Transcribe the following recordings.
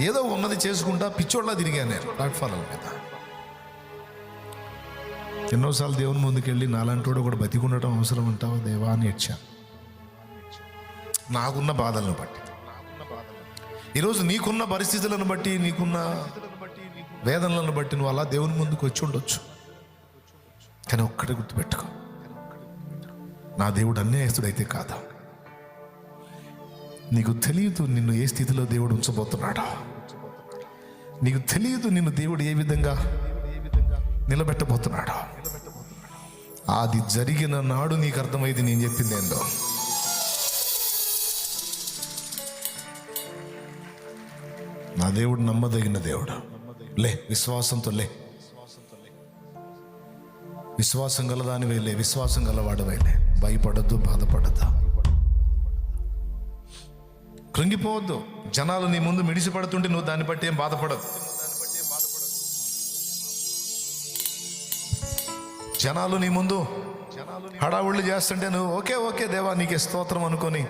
ఏదో ఉన్నది చేసుకుంటా పిచ్చోళ్ళ తిరిగాను నేను ప్లాట్ఫారం మీద. ఎన్నోసార్లు దేవుని ముందుకెళ్ళి నాలాంటోడు కూడా బతికుండటం అవసరం ఉంటావా దేవా అని ఏడ్చా. నాకున్న బాధలను బట్టి. ఈరోజు నీకున్న పరిస్థితులను బట్టి నీకున్న వేదనలను బట్టి నువ్వు అలా దేవుని ముందుకు వచ్చి ఉండొచ్చు. కానీ ఒక్కటి గుర్తుపెట్టుకో. నా దేవుడు అన్యాయస్తుడైతే కాదా? నీకు తెలియదు నిన్ను ఏ స్థితిలో దేవుడు ఉంచబోతున్నాడు. నీకు తెలియదు నిన్ను దేవుడు ఏ విధంగా నిలబెట్టబోతున్నాడు. అది జరిగిన నాడు నీకు అర్థమైంది నేను చెప్పింది ఏందో. నా దేవుడు నమ్మదగిన దేవుడు. లే విశ్వాసంతో లే. విశ్వాసం గలదానివే లే విశ్వాసం గలవాడవైలే భయపడద్దు బాధపడద్దు. కృంగిపోవద్దు. జనాలు నీ ముందు మిడిసి పడుతుంటే నువ్వు దాన్ని బట్టి ఏం బాధపడదు. జనాలు నీ ముందు హడావుళ్ళు చేస్తుంటే నువ్వు ఓకే ఓకే దేవా నీకే స్తోత్రం అనుకొని.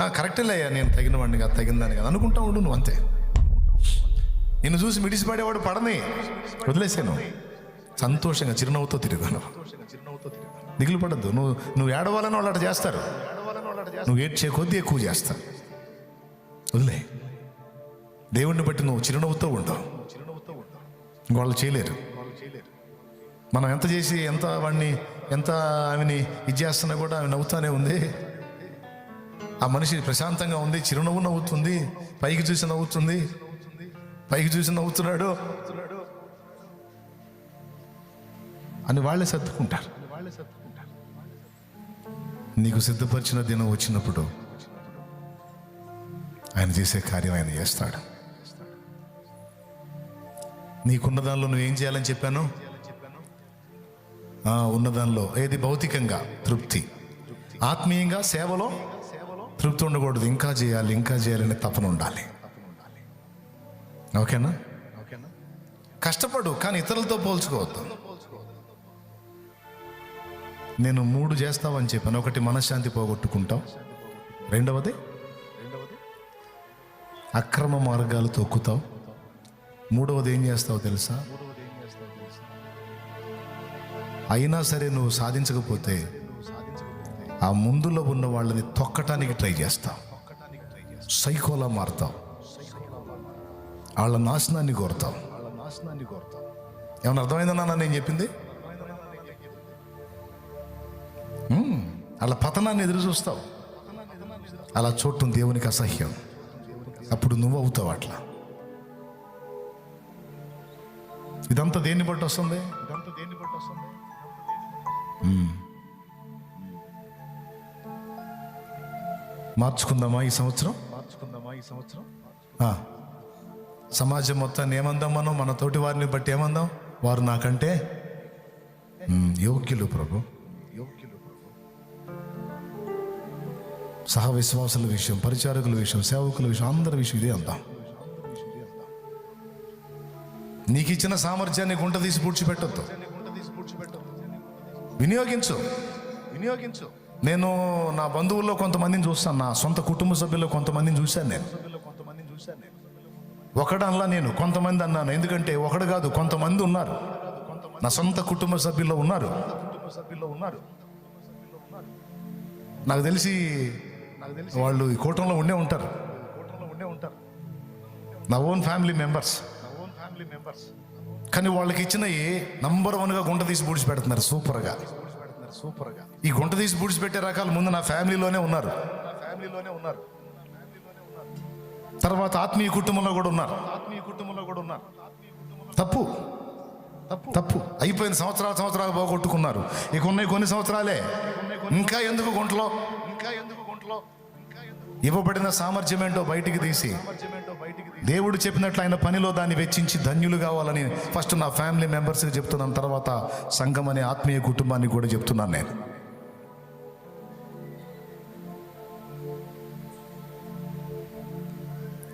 "ఆ, అయ్యా నేను తగిన వాడిని కాదు తగిందని కాదు. అనుకుంటా ఉండు నువ్వు అంతే. నిన్ను చూసి మిడిసిపడేవాడు పడని. వదిలేసాను సంతోషంగా చిరునవ్వుతో తిరిగాను దిగులు పడద్దు. నువ్వు నువ్వు ఏడవాలని వాళ్ళు అట్లా చేస్తారు. నువ్వు ఏడ్చే కొద్దీ ఎక్కువ చేస్తారు. వదిలే. దేవుణ్ణి బట్టి నువ్వు చిరునవ్వుతో ఉండవు వాళ్ళు చేయలేరు. మనం ఎంత చేసి ఎంత వాడిని ఎంత ఆమెని ఇది చేస్తున్నా కూడా ఆమె నవ్వుతానే ఉంది. ఆ మనిషి ప్రశాంతంగా ఉంది చిరునవ్వు నవ్వుతుంది పైకి చూసి నవ్వుతుంది. పైకి చూసి నవ్వుతున్నాడు. అని వాళ్ళే సర్దుకుంటారు. నీకు సిద్ధపరిచిన దినం వచ్చినప్పుడు ఆయన చేసే కార్యం ఆయన చేస్తాడు. నీకున్న దానిలో నువ్వేం చేయాలని చెప్పాను? ఉన్న దానిలో. ఏది? భౌతికంగా తృప్తి. ఆత్మీయంగా సేవలో తృప్తి ఉండకూడదు. ఇంకా చేయాలి ఇంకా చేయాలనే తపన ఉండాలి. ఓకేనా? కష్టపడు కానీ ఇతరులతో పోల్చుకోవద్దు. నేను మూడు చేస్తావని చెప్పాను. ఒకటి మనశ్శాంతి పోగొట్టుకుంటావు. రెండవది అక్రమ మార్గాలు తొక్కుతావు. మూడవది ఏం చేస్తావు తెలుసా? అయినా సరే నువ్వు సాధించకపోతే ఆ ముందులో ఉన్న వాళ్ళని తొక్కటానికి ట్రై చేస్తావు. సైకోలా మారుతావు. వాళ్ళ నాశనాన్ని కోరుతావు. ఏమన్నా అర్థమైందన్నా నేను చెప్పింది? వాళ్ళ పతనాన్ని ఎదురు చూస్తావు. అలా చూడటం దేవునికి అసహ్యం. అప్పుడు నువ్వు అవుతావు అట్లా. ఇదంతా దేన్ని బట్టి వస్తుంది? ఇదంతా దేన్ని బట్టి వస్తుంది? మార్చుకుందామా ఈ సంవత్సరం? మార్చుకుందామా ఈ సంవత్సరం? సమాజం మొత్తాన్ని ఏమందాం మనం? మన తోటి వారిని బట్టి ఏమందాం? వారు నాకంటే యోగ్యులు ప్రభు. సహ విశ్వాసుల విషయం పరిచారకుల విషయం సేవకుల విషయం అందరి విషయం ఇదే అందాం నీకు ఇచ్చిన సామర్థ్యాన్ని గుంట తీసి పూడ్చిపెట్టద్దు. వినియోగించు. వినియోగించు నేను నా బంధువుల్లో కొంతమందిని చూస్తాను నా సొంత కుటుంబ సభ్యుల్లో కొంతమందిని చూశాను నేను. ఒకడు అనలా నేను కొంతమంది అన్నాను ఎందుకంటే ఒకడు కాదు కొంతమంది ఉన్నారు. నా సొంత కుటుంబ సభ్యుల్లో ఉన్నారు ఉన్నారు. నాకు తెలిసి వాళ్ళు ఈ కూటంలో ఉండే ఉంటారు. నా ఓన్ ఫ్యామిలీ మెంబర్స్ కానీ వాళ్ళకి ఇచ్చినవి నంబర్ వన్గా గుంట తీసి పూడ్చి పెడుతున్నారు సూపర్గా సూపర్గా ఈ గుంట తీసి పూడ్చి పెట్టే రకాలు ముందు నా ఫ్యామిలీలోనే ఉన్నారు. ఫ్యామిలీలోనే ఉన్నారు. తర్వాత ఆత్మీయ కుటుంబంలో కూడా ఉన్నారు. ఆత్మీయ కుటుంబంలో కూడా ఉన్నారు. తప్పు. తప్పు. తప్పు. అయిపోయిన సంవత్సరాలు సంవత్సరాలు పోగొట్టుకున్నారు. ఇక ఉన్నాయి కొన్ని సంవత్సరాలే. ఇంకా ఎందుకు గుంటలో? ఇంకా ఎందుకు ఇవ్వబడిన సామర్థ్యం ఏంటో బయటికి తీసి. దేవుడు చెప్పినట్లు ఆయన పనిలో దాన్ని వెచ్చించి ధన్యులు కావాలని ఫస్ట్ నా ఫ్యామిలీ మెంబర్స్కి చెప్తున్నాను తర్వాత సంఘం అనే ఆత్మీయ కుటుంబానికి కూడా చెప్తున్నాను నేను.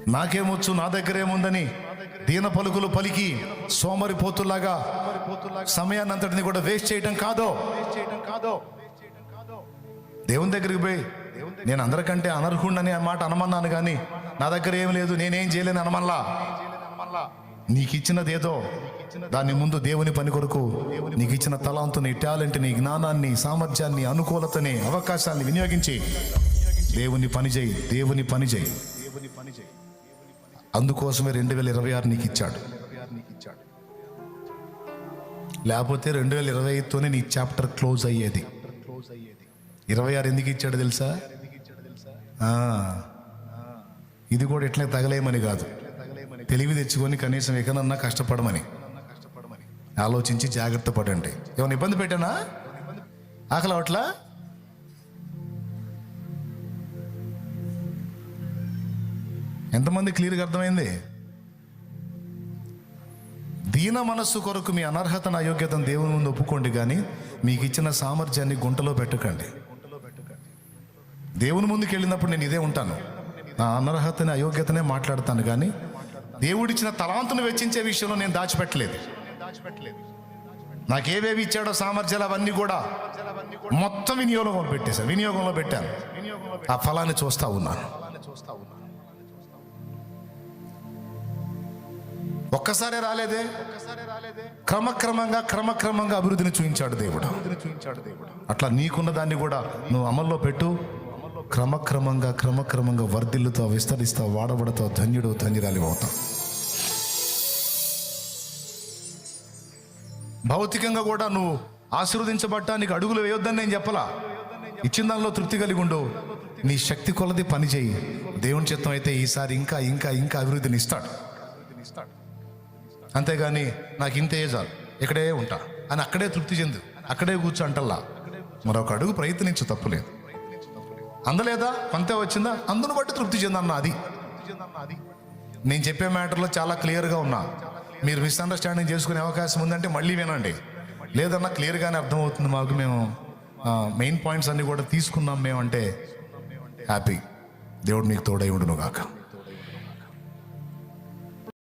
నాకేమొచ్చు నా దగ్గర ఏముందని దీన పలుకులు పలికి సోమరిపోతులాగా సమయాన్ని అంతటిని కూడా వేస్ట్ చేయడం కాదో? దేవుని దగ్గరికి పోయి నేను అందరికంటే అనర్హుణ్ణని అన్నమాట మాట అనమన్నాను కానీ నా దగ్గర ఏం లేదు నేనేం చేయలేను అనమల్లా నీకు ఇచ్చినదేదో దాని ముందు దేవుని పని కొరకు నీకు ఇచ్చిన తలాంతుని టాలెంట్ని జ్ఞానాన్ని సామర్థ్యాన్ని అనుకూలతని అవకాశాన్ని వినియోగించి దేవుని పని చేయి దేవుని పని చేయి. అందుకోసమే రెండు వేల ఇరవై ఆరు నీకు ఇచ్చాడు లేకపోతే రెండు వేల ఇరవై ఐదుతోనే నీ చాప్టర్ క్లోజ్ అయ్యేది. ఇరవై ఆరు ఎందుకు ఇచ్చాడు తెలుసా? ఇది కూడా ఎట్లా తగలేయమని కాదు. తెలివి తెచ్చుకొని కనీసం ఎక్కడన్నా కష్టపడమని. ఆలోచించి జాగ్రత్త పడండి. ఏమైనా ఇబ్బంది పెట్టానా? ఆకలి అవట్లా ఎంతమంది క్లియర్గా అర్థమైంది? దీన మనస్సు కొరకు మీ అనర్హతను అయోగ్యతను దేవుని ముందు ఒప్పుకోండి కానీ మీకు ఇచ్చిన సామర్థ్యాన్ని గుంటలో పెట్టకండి. దేవుని ముందుకు వెళ్ళినప్పుడు నేను ఇదే ఉంటాను. నా అనర్హతని అయోగ్యతనే మాట్లాడతాను కానీ దేవుడిచ్చిన తలాంతును వెచ్చించే విషయంలో నేను దాచిపెట్టలేదు. నాకేవేవి ఇచ్చాడో సామర్థ్యాలు అవన్నీ కూడా మొత్తం వినియోగంలో పెట్టేశాను వినియోగంలో పెట్టాను. ఆ ఫలాన్ని చూస్తా ఉన్నాను. ఒక్కసారే రాలేదే? క్రమక్రమంగా క్రమక్రమంగా అభివృద్ధిని చూపించాడు దేవుడు. అట్లా నీకున్న దాన్ని కూడా నువ్వు అమల్లో పెట్టు. క్రమక్రమంగా క్రమక్రమంగా వర్ధిల్లుతో విస్తరిస్తా వాడబడతా ధన్యుడు ధన్యురాలి అవుతావు. భౌతికంగా కూడా నువ్వు ఆశీర్వదించబట్టా నీకు అడుగులు వేయొద్దని నేను చెప్పలా? ఇచ్చిన దానిలో తృప్తి కలిగి ఉండు. నీ శక్తి కొలది పని చేయి. దేవుని చిత్తం అయితే ఈసారి ఇంకా ఇంకా ఇంకా అభివృద్ధిని ఇస్తాడు. అంతేగాని నాకు ఇంతే చాలు. ఇక్కడే ఉంటా. అని అక్కడే తృప్తి చెందు. అక్కడే కూర్చో అంటల్లా. మరొక అడుగు ప్రయత్నించు తప్పులేదు అందలేదా? కొంతే వచ్చిందా? అందును బట్టి తృప్తి చెందన్న అది. నేను చెప్పే మ్యాటర్లో చాలా క్లియర్గా ఉన్నా. మీరు మిస్అండర్స్టాండింగ్ చేసుకునే అవకాశం ఉందంటే మళ్ళీ వినండి. లేదన్నా క్లియర్గానే అర్థమవుతుంది మాకు మేము మెయిన్ పాయింట్స్ అన్ని కూడా తీసుకున్నాం మేమంటే హ్యాపీ. దేవుడు మీకు తోడై ఉండును గాక